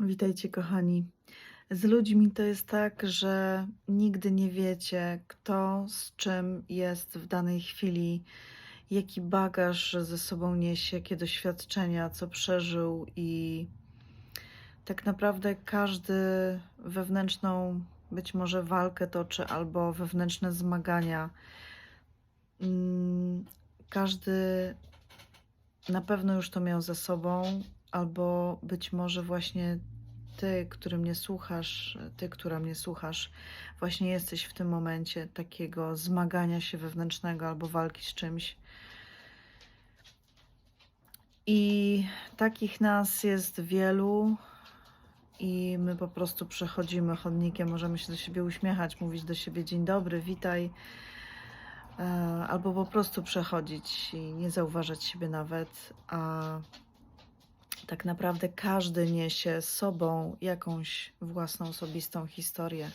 Witajcie, kochani. Z ludźmi to jest tak, że nigdy nie wiecie, kto z czym jest w danej chwili, jaki bagaż ze sobą niesie, jakie doświadczenia, co przeżył, i tak naprawdę każdy wewnętrzną być może walkę toczy albo wewnętrzne zmagania. Mm, Każdy na pewno już to miał za sobą, albo być może właśnie ty, który mnie słuchasz, ty, która mnie słuchasz, właśnie jesteś w tym momencie takiego zmagania się wewnętrznego albo walki z czymś. I takich nas jest wielu, i my po prostu przechodzimy chodnikiem, możemy się do siebie uśmiechać, mówić do siebie dzień dobry, witaj, albo po prostu przechodzić i nie zauważać siebie nawet, a tak naprawdę każdy niesie z sobą jakąś własną osobistą historię.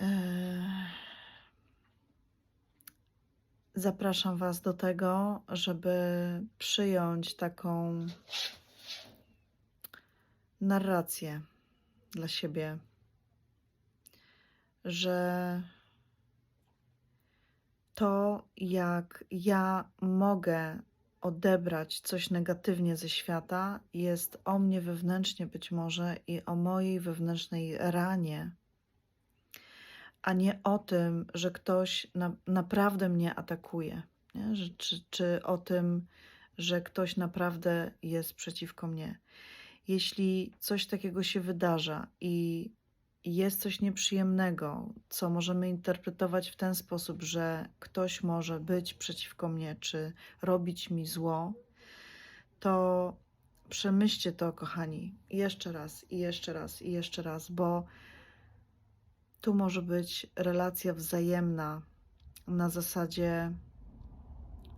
E, Zapraszam Was do tego, żeby przyjąć taką narrację dla siebie, że to, jak ja mogę odebrać coś negatywnie ze świata, jest o mnie wewnętrznie być może i o mojej wewnętrznej ranie, a nie o tym, że ktoś na, naprawdę mnie atakuje, nie? Że, czy, czy o tym, że ktoś naprawdę jest przeciwko mnie. Jeśli coś takiego się wydarza i jest coś nieprzyjemnego, co możemy interpretować w ten sposób, że ktoś może być przeciwko mnie, czy robić mi zło, to przemyślcie to, kochani, jeszcze raz, i jeszcze raz, i jeszcze raz, bo tu może być relacja wzajemna na zasadzie,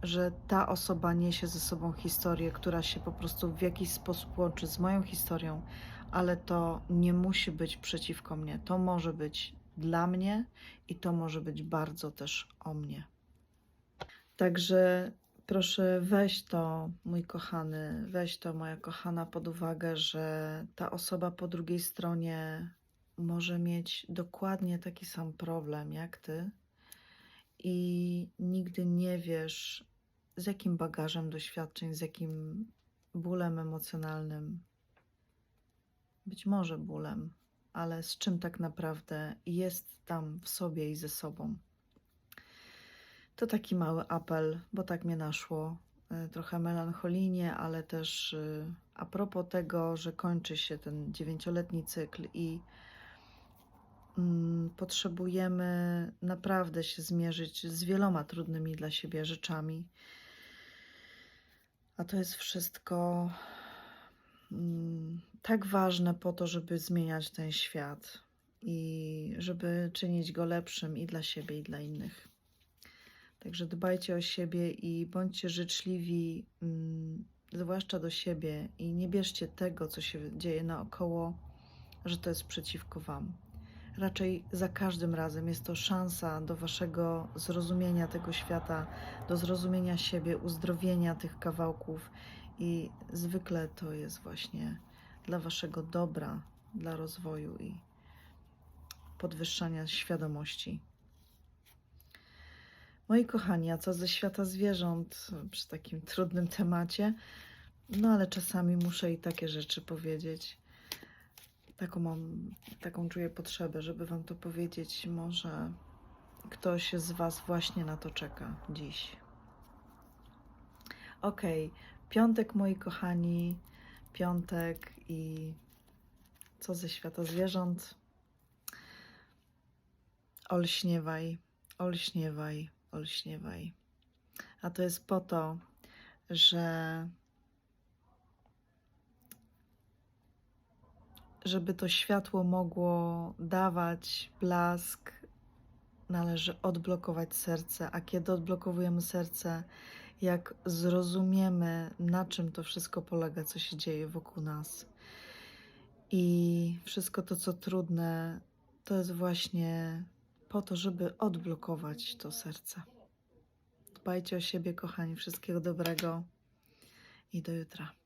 że ta osoba niesie ze sobą historię, która się po prostu w jakiś sposób łączy z moją historią, ale to nie musi być przeciwko mnie. To może być dla mnie i to może być bardzo też o mnie. Także proszę weź to, mój kochany, weź to, moja kochana, pod uwagę, że ta osoba po drugiej stronie może mieć dokładnie taki sam problem jak ty i nigdy nie wiesz, z jakim bagażem doświadczeń, z jakim bólem emocjonalnym, być może bólem, ale z czym tak naprawdę jest tam w sobie i ze sobą. To taki mały apel, bo tak mnie naszło. y, Trochę melancholijnie, ale też y, a propos tego, że kończy się ten dziewięcioletni cykl i mm, potrzebujemy naprawdę się zmierzyć z wieloma trudnymi dla siebie rzeczami. A to jest wszystko tak ważne po to, żeby zmieniać ten świat i żeby czynić go lepszym i dla siebie, i dla innych. Także dbajcie o siebie i bądźcie życzliwi, mm, zwłaszcza do siebie, i nie bierzcie tego, co się dzieje naokoło, że to jest przeciwko Wam. Raczej za każdym razem jest to szansa do Waszego zrozumienia tego świata, do zrozumienia siebie, uzdrowienia tych kawałków, i zwykle to jest właśnie dla Waszego dobra, dla rozwoju i podwyższania świadomości. Moi kochani, a co ze świata zwierząt przy takim trudnym temacie? No ale czasami muszę i takie rzeczy powiedzieć. Taką mam, taką czuję potrzebę, żeby Wam to powiedzieć. Może ktoś z Was właśnie na to czeka dziś. Okej, piątek, moi kochani, piątek i co ze świata zwierząt? Olśniewaj, olśniewaj, olśniewaj. A to jest po to, że żeby to światło mogło dawać blask, należy odblokować serce. A kiedy odblokowujemy serce, jak zrozumiemy, na czym to wszystko polega, co się dzieje wokół nas. I wszystko to, co trudne, to jest właśnie po to, żeby odblokować to serce. Dbajcie o siebie, kochani. Wszystkiego dobrego i do jutra.